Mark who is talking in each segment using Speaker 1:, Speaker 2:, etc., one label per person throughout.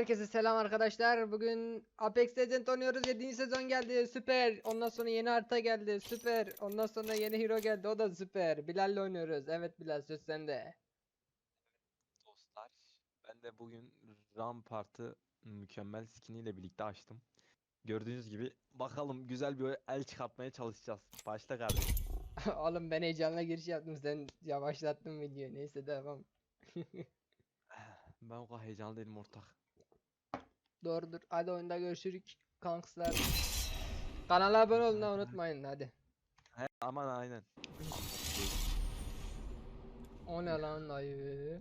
Speaker 1: Herkese selam arkadaşlar. Bugün Apex Legends oynuyoruz. 7. sezon geldi. Süper. Ondan sonra yeni harita geldi. Süper. Ondan sonra yeni hero geldi. O da süper. Bilal'le oynuyoruz. Evet Bilal söz sende.
Speaker 2: dostlar. Ben de bugün Rampart'ı mükemmel skiniyle birlikte açtım. Gördüğünüz gibi bakalım güzel bir el çıkartmaya çalışacağız. Başla kardeşim.
Speaker 1: Oğlum ben heyecanla giriş yaptım. Sen yavaşlattın videoyu. Neyse devam.
Speaker 2: Ben o kadar heyecanlı değilim ortak.
Speaker 1: Doğrudur. Hadi oyunda görüşürük. Kankslar. Kanala abone olun ha, unutmayın. Hadi.
Speaker 2: He, aman aynen.
Speaker 1: O ne lan dayı?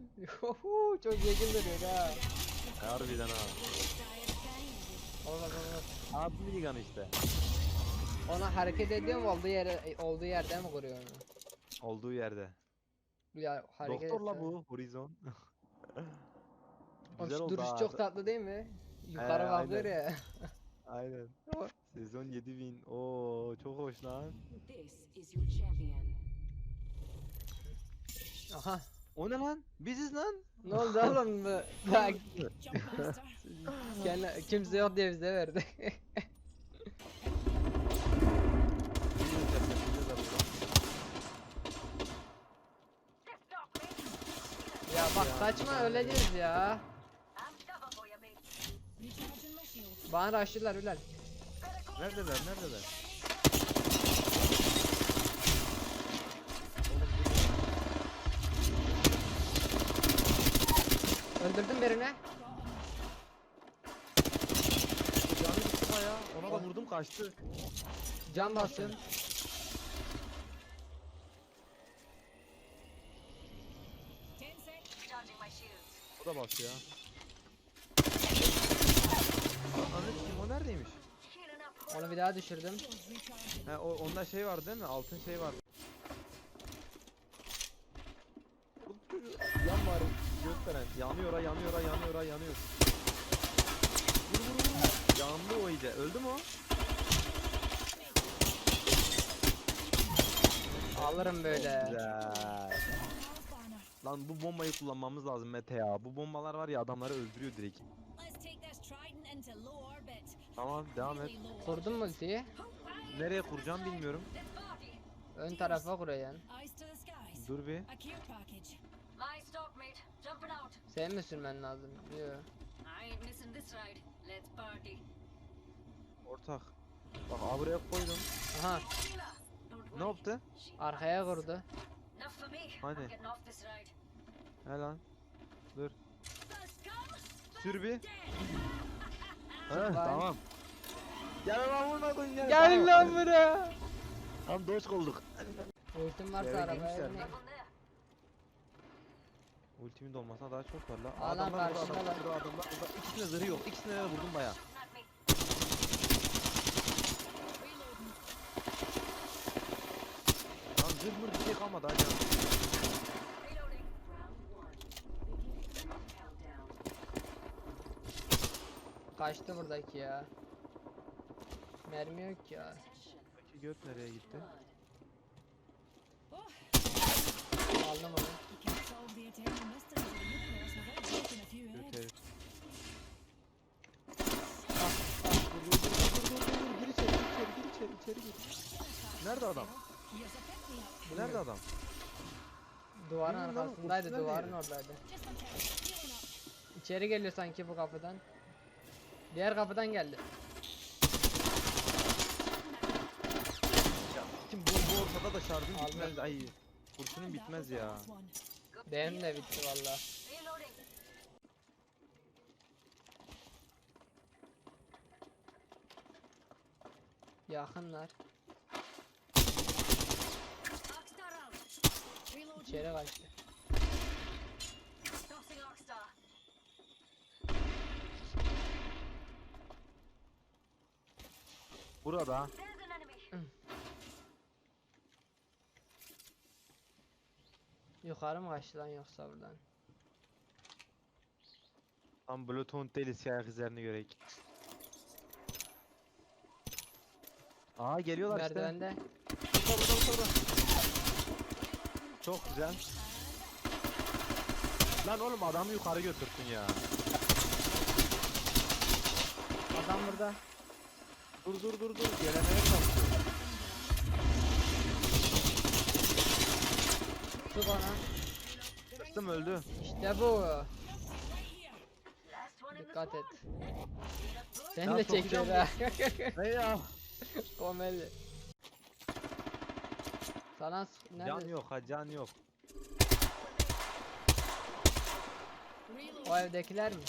Speaker 1: Çok yakın duruyor ha.
Speaker 2: Harbiden ha.
Speaker 1: Allah Allah.
Speaker 2: Abi minigun işte.
Speaker 1: Ona hareket ediyor mu olduğu yere olduğu yerde mi kuruyor onu?
Speaker 2: Olduğu yerde.
Speaker 1: Ya hareket
Speaker 2: Doktorla
Speaker 1: etse-
Speaker 2: bu Horizon. Güzel oldu
Speaker 1: duruş
Speaker 2: ha.
Speaker 1: çok tatlı değil mi? Yukarı
Speaker 2: He,
Speaker 1: bakıyor
Speaker 2: aynen.
Speaker 1: ya.
Speaker 2: Aynen. Sezon 7000. Oo çok hoş lan.
Speaker 3: This is your champion.
Speaker 1: Aha.
Speaker 2: O ne lan? Biziz lan.
Speaker 1: Ne oldu oğlum bu? Bak
Speaker 3: Jump master.
Speaker 1: kendi, kimse yok diye bize verdi. Ya bak kaçma öleceğiz ya.
Speaker 3: Recharging my shield.
Speaker 1: Bana raşlılar Bilal.
Speaker 2: Neredeler? Neredeler?
Speaker 1: Öldürdüm birini.
Speaker 2: Canı gitti ya. Ona da vurdum kaçtı.
Speaker 1: Can
Speaker 3: sec.
Speaker 2: O da basıyor ya. Anı kim o neredeymiş?
Speaker 1: Onu bir daha düşürdüm.
Speaker 2: He o onda şey var değil mi? Altın şey var. Yan var gösteren. Yanıyor ha yanıyor ha yanıyor ha yanıyor. Vur vur vur. Yandı o iyice. Öldü mü o?
Speaker 1: Alırım böyle.
Speaker 2: Güzel. Lan bu bombayı kullanmamız lazım Mete ya. Bu bombalar var ya adamları öldürüyor direkt. Tamam devam et.
Speaker 1: Kurdun mu ultiyi?
Speaker 2: Nereye kuracağım bilmiyorum.
Speaker 1: Ön tarafa kuracaksın.
Speaker 2: Dur bir.
Speaker 3: A.
Speaker 1: Senin mi sürmen lazım? Yok.
Speaker 2: Ortak. Bak buraya koydum.
Speaker 1: Aha
Speaker 2: Ne yaptı?
Speaker 1: Arkaya kurdu.
Speaker 4: Ride.
Speaker 2: He lan. Dur. Sür bir. Heh, tamam. Gel lan vurma koyun gel.
Speaker 1: Gel
Speaker 2: tamam.
Speaker 1: lan buraya.
Speaker 2: Tam doç olduk.
Speaker 1: Ultim varsa
Speaker 2: Eve
Speaker 1: arabaya
Speaker 2: girmişler.
Speaker 4: there.
Speaker 2: Ultimin dolmasına daha çok var la.
Speaker 1: Aa, lan
Speaker 2: Adamlar burada,
Speaker 1: karşında
Speaker 2: adamlar
Speaker 1: lan.
Speaker 2: burada, adamlar burada. İkisine zırhı yok. İkisine de vurdum baya. Lan zırh mır bir şey kalmadı ha canım.
Speaker 1: Kaçtı buradaki ya. Mermi yok ya.
Speaker 2: Peki göt nereye gitti?
Speaker 1: Aldım onu.
Speaker 3: You can't solve the Eternian mysteries of the universe without breaking a few
Speaker 2: Göt herif.
Speaker 1: Ah,
Speaker 2: Dur dur dur dur dur dur dur. Gir içeri gir içeri gir içeri içeri gir. Nerede adam? Nerede adam?
Speaker 1: Duvarın
Speaker 2: Bilmiyorum
Speaker 1: arkasındaydı, duvarın oradaydı. İçeri geliyor sanki bu kapıdan. Diğer kapıdan geldi.
Speaker 2: Ya kim bu, bu ortada da şarjım
Speaker 1: Aldım.
Speaker 2: bitmez. Ay kurşunum bitmez ya.
Speaker 1: Benim de bitti valla. Yakınlar. İçeri kaçtı.
Speaker 2: Burada.
Speaker 1: Yukarı mı kaçtı lan yoksa buradan?
Speaker 2: Tam Bluetooth değil siyah izlerini göreyik. Aa geliyorlar işte.
Speaker 1: Merdivende.
Speaker 2: Burada burada. burada. Çok güzel. Lan oğlum adamı yukarı götürsün ya.
Speaker 1: Adam burada.
Speaker 2: Dur dur dur dur. Gelemeye çalışıyorum.
Speaker 1: Tut ona.
Speaker 2: Sıktım öldü.
Speaker 1: İşte bu. Dikkat et.
Speaker 2: Ya
Speaker 1: de çekiyor ha.
Speaker 2: Ne ya?
Speaker 1: Komedi. Sana s-
Speaker 2: Can
Speaker 1: nerede?
Speaker 2: yok ha can yok.
Speaker 1: O evdekiler mi?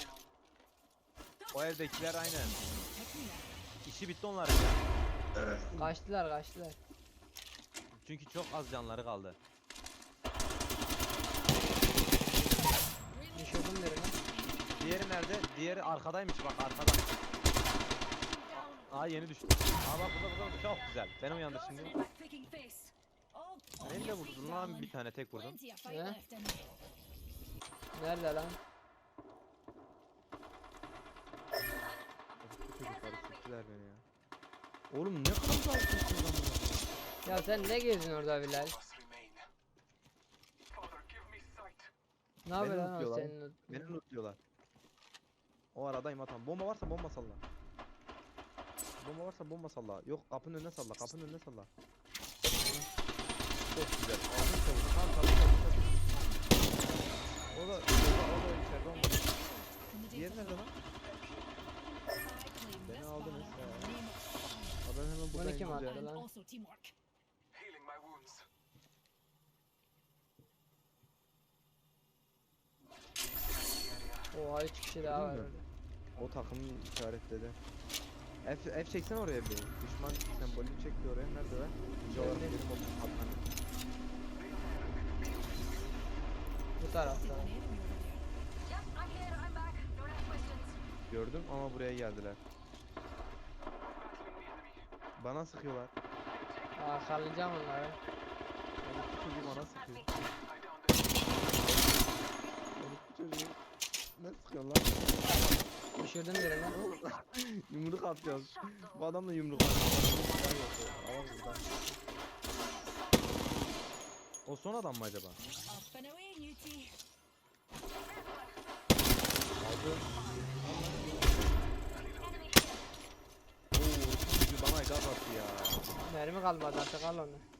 Speaker 2: O evdekiler aynen. İşi bitti onların ya.
Speaker 1: Kaçtılar kaçtılar.
Speaker 2: Çünkü çok az canları kaldı.
Speaker 1: Düşürdüm birini.
Speaker 2: Diğeri nerede? Diğeri arkadaymış bak arkada. Aa yeni düştü. Aa bak burada burada çok güzel. Beni uyandır şimdi. Beni de vurdun lan bir tane tek vurdun.
Speaker 1: Ne? Nerede lan?
Speaker 2: Çocuklar siktiler beni ya. Oğlum ne kadar lan
Speaker 1: Ya sen ne gezdin orada Bilal? Ne yapıyor lan o
Speaker 2: unutuyorlar.
Speaker 1: senin? o-
Speaker 2: Beni unutluyorlar. O aradayım atan. Bomba varsa bomba salla. Bomba varsa bomba salla. Yok kapının önüne salla. Kapının önüne salla. Çok güzel. Aldın çabuk. Tamam tabii tabii tabii. O da o da o da içeride olmadı. Diğeri nerede lan? Beni aldınız ya. Aa, ben hemen
Speaker 1: Bunu
Speaker 2: buradayım.
Speaker 1: kim
Speaker 2: güzel.
Speaker 1: attı lan?
Speaker 3: Also teamwork.
Speaker 5: Healing my wounds.
Speaker 1: Oha 3 kişi daha var orada.
Speaker 2: O takımı işaretledi. F, F çeksen oraya bir. Düşman sembolünü çekti oraya. Nerede lan? İkinci olarak benim.
Speaker 1: Bu tarafta.
Speaker 3: An enemy over there.
Speaker 4: Yep, I'm here. I'm back. Don't ask questions.
Speaker 2: Gördüm ama buraya geldiler.
Speaker 5: Battling the enemy.
Speaker 2: Bana sıkıyorlar.
Speaker 1: Arkalayacağım onları.
Speaker 2: Orospu çocuğu bana sıkıyor. Çocuğu. Ne sıkıyorsun lan?
Speaker 1: Düşürdüm birini.
Speaker 2: yumruk atacağız. Bu adamla yumruk atacağız. Al buradan. O son adam mı acaba?
Speaker 1: Kalmadı artık al onu.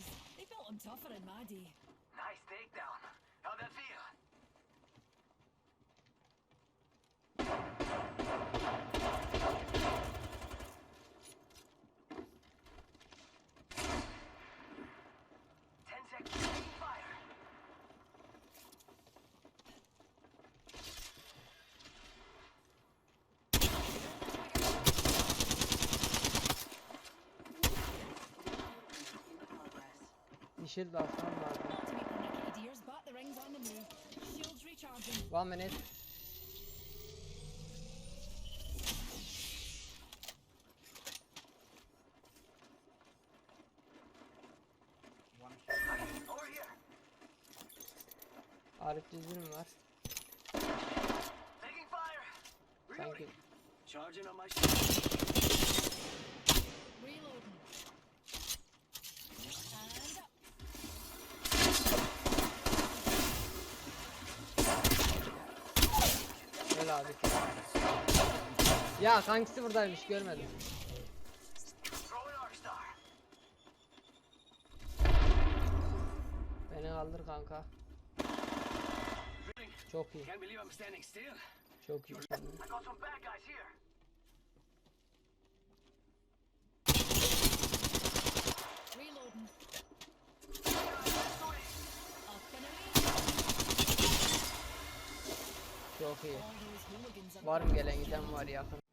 Speaker 3: numpties. They built them tougher in my day.
Speaker 5: Nice takedown. How'd that feel?
Speaker 3: Move. Shields recharging.
Speaker 1: One minute.
Speaker 5: Over here.
Speaker 1: Arif cizim var.
Speaker 5: Taking fire.
Speaker 1: Sanki
Speaker 5: Reloading. Charging on my shield.
Speaker 3: Reloading.
Speaker 1: Ya kankisi buradaymış görmedim.
Speaker 5: Beni
Speaker 1: kaldır kanka. Çok iyi. Çok iyi. Çok iyi. Var mı gelen giden var yakın.